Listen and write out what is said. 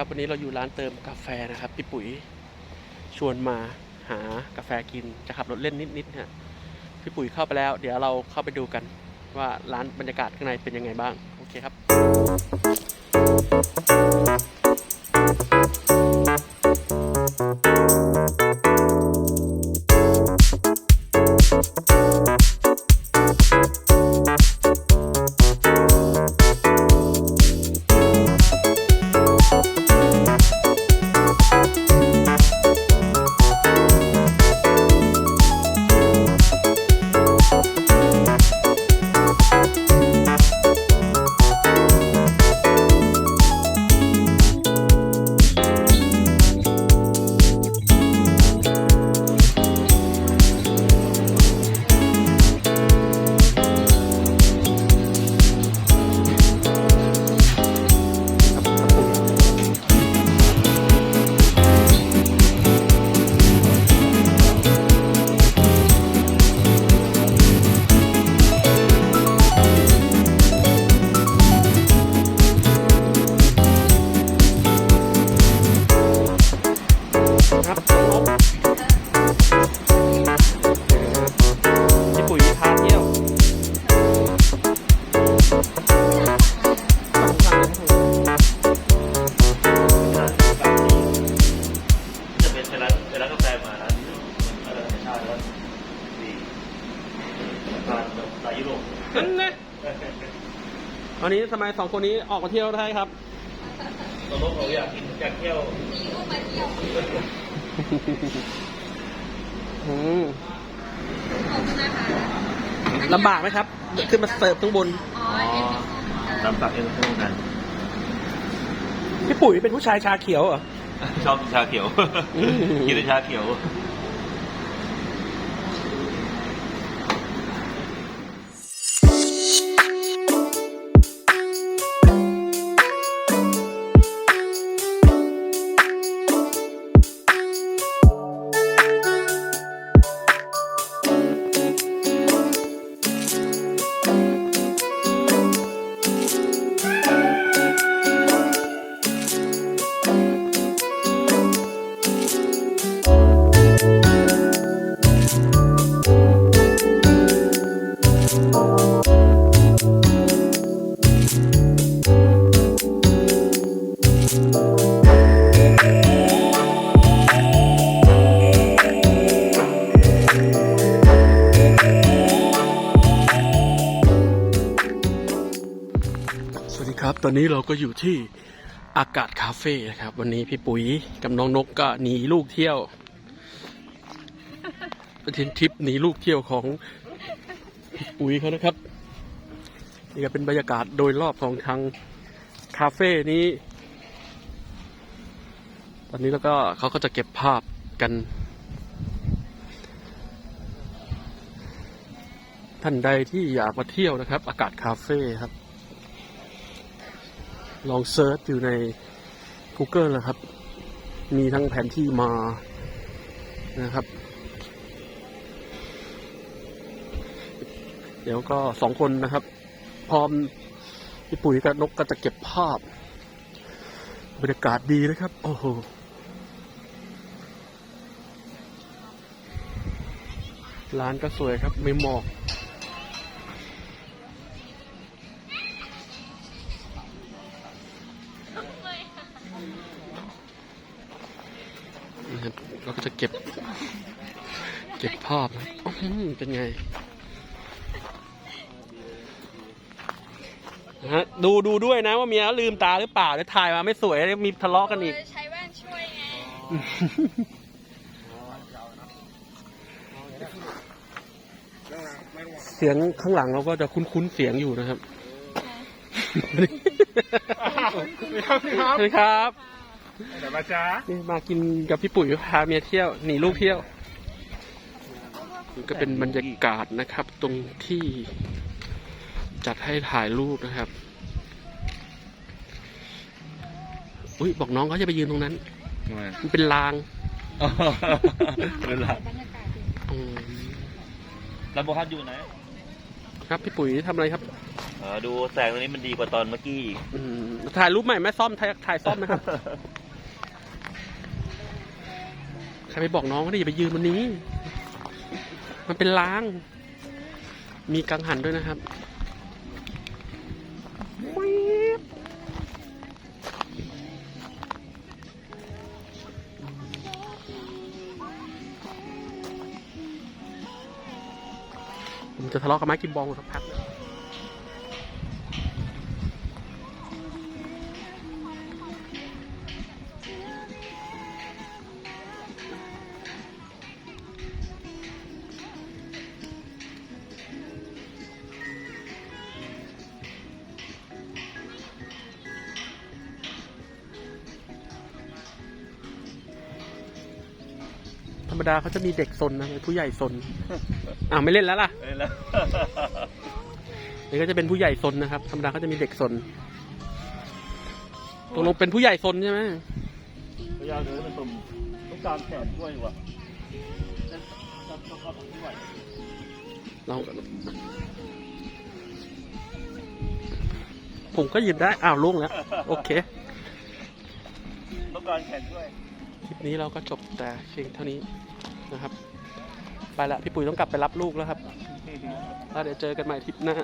ครับ วันนี้เราอยู่ร้านเติมกาแฟนะครับพี่ปุ๋ยชวนมาหากาแฟกินจะขับรถเล่นนิดๆฮะพี่ปุ๋ยเข้าไปแล้ว เดี๋ยวเราเข้าไปดูกันว่าร้านบรรยากาศข้างในเป็นยังไงบ้าง โอเคครับครับ ยุโรปนั่นนะวันนี้ทำไมสองคนนี้ออกมาเที่ยวได้ครับตอนนี้เราอยากกินอยากเที่ยวอืมลำบากไหมครับ ขึ้นมาเสิร์ฟข้างบนตามสั่งเองทั้งนั้นพี่ปุ๋ยเป็นผู้ชายชาเขียวเหรอชอบกินชาเขียวอืมกินแต่ชาเขียว อนนี้เราก็อยู่ที่อากาศคาเฟ่นะครับ วันนี้พี่ปุ๋ยกับน้องนกก็หนีลูกเที่ยวเป็นทริปหนีลูกเที่ยวของพี่ปุ๋ยเขานะครับ นี่ก็เป็นบรรยากาศโดยรอบของทางคาเฟ่นี้ ตอนนี้แล้วก็เขาก็จะเก็บภาพกัน ท่านใดที่อยากมาเที่ยวนะครับ อากาศคาเฟ่ครับ ลองเซิร์ชอยู่ใน Google นะครับ มีทั้งแผนที่มานะครับ เดี๋ยวก็สองคนนะครับ พร้อมพี่ปุ๋ยกับนกก็จะเก็บภาพ บรรยากาศดีนะครับ โอ้โหร้านก็สวยครับ ไม่หมอก เราก็จะเก็บ เก็บภาพนะอื้อหือเป็นไงนะฮะดูดูด้วยนะว่าเมียลืมตาหรือเปล่าเดี๋ยวถ่ายมาไม่สวยเดี๋ยวมีทะเลาะกันอีก ใช้แว่นช่วยไง เสียงข้างหลังเราก็จะคุ้นๆเสียงอยู่นะครับ สวัสดีครับ เดี๋ยวมาจ้านี่มากินกับพี่ปุ๋ยพาเมียเที่ยวหนีลูกเที่ยวนี่ก็เป็นบรรยากาศนะครับ ตรงที่จัดให้ถ่ายรูปนะครับอุ้ยบอกน้องเขาจะไปยืนตรงนั้นมันเป็นลางเป็นไรอืมแล้วโบฮัทอยู่ไหนครับพี่ปุ๋ยทำอะไรครับอ่าดูแสงตรงนี้มันดีกว่าตอนเมื่อกี้อีกอืมถ่ายรูปใหม่ไหมซ่อมถ่ายถ่ายซ่อมไหมครับ ใครไปบอกน้องว่าอย่าไปยืนบนนี้ มันเป็นล้าง มีกังหันด้วยนะครับวิบผมจะทะเลาะกับไม้กิมบองสักพัก รรมดาเขาจะมีเด็กซนนะผู้ใหญ่ซนอ่าวไม่เล่นแล้วล่ะเอ้ยแล้วนี่ก็จะเป็นผู้ใหญ่ซนนะครับ ธรรมดาก็จะมีเด็กซนตกลงเป็นผู้ใหญ่ซนใช่ไหมพยายามเดินมันตุ่มต้องการแขนด้วยว่ะต้องต้องต้องต้องไหวเราผมก็หยิบได้ อ้าวล่วงแล้ว โอเค ต้องการแขนด้วย คลิปนี้เราก็จบแต่เพียงเท่านี้นะครับ ไปละพี่ปุ๋ยต้องกลับไปรับลูกแล้วครับแล้วเดี๋ยวเจอกันใหม่ทริปหน้า